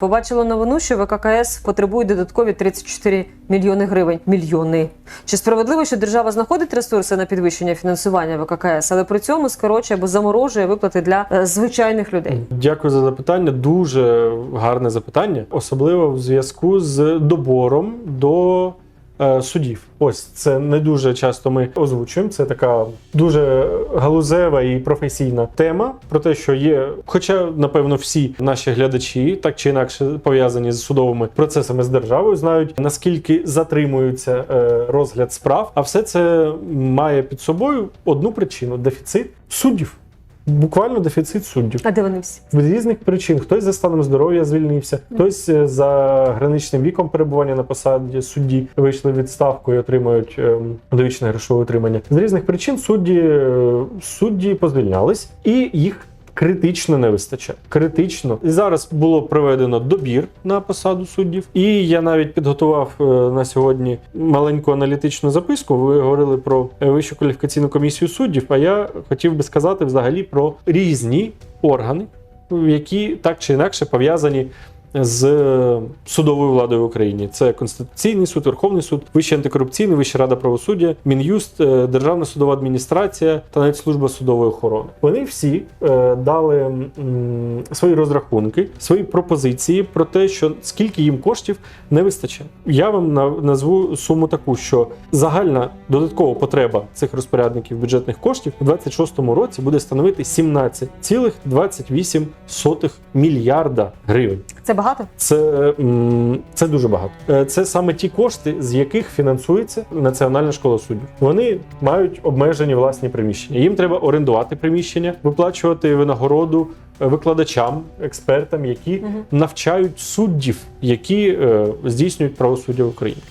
Побачила новину, що ВККС потребує додаткові 34 мільйони гривень. Мільйони. Чи справедливо, що держава знаходить ресурси на підвищення фінансування ВККС, але при цьому скорочує або заморожує виплати для е, звичайних людей? Дякую за запитання. Дуже гарне запитання, особливо в зв'язку з добором до судів. Ось це не дуже часто ми озвучуємо. Це така дуже галузева і професійна тема про те, що є, хоча напевно всі наші глядачі так чи інакше пов'язані з судовими процесами з державою, знають наскільки затримується е, розгляд справ, а все це має під собою одну причину дефіцит суддів. Буквально дефіцит суддів А де вони всі? з різних причин. Хтось за станом здоров'я звільнився, хтось е, за граничним віком перебування на посаді судді вийшли в відставку і отримують ем, довічне грошове утримання. З різних причин судді, е, судді позвільнялись, і їх. Критично не вистачає. Критично. І зараз було проведено добір на посаду суддів. І я навіть підготував е, на сьогодні маленьку аналітичну записку. Ви говорили про Вищу кваліфікаційну комісію суддів. А я хотів би сказати взагалі про різні органи, які так чи інакше пов'язані з судовою владою в Україні. Це Конституційний суд, Верховний суд, Вищий антикорупційний, Вища рада правосуддя, Мін'юст, е, Державна судова адміністрація та навіть служба судової охорони. Вони всі е, дали свої розрахунки, свої пропозиції про те, що скільки їм коштів не вистачає. Я вам на- назву суму таку, що загальна додаткова потреба цих розпорядників бюджетних коштів у 2026 році буде становити 17,28 мільярда гривень. Це багато? Це, це дуже багато. Е, Це саме ті кошти, з яких фінансується Національна школа суддів. Вони мають обмежені власні приміщення. Їм треба орендувати приміщення, виплачувати винагороду е, викладачам, експертам, які угу. навчають суддів, які е, здійснюють правосуддя в Україні.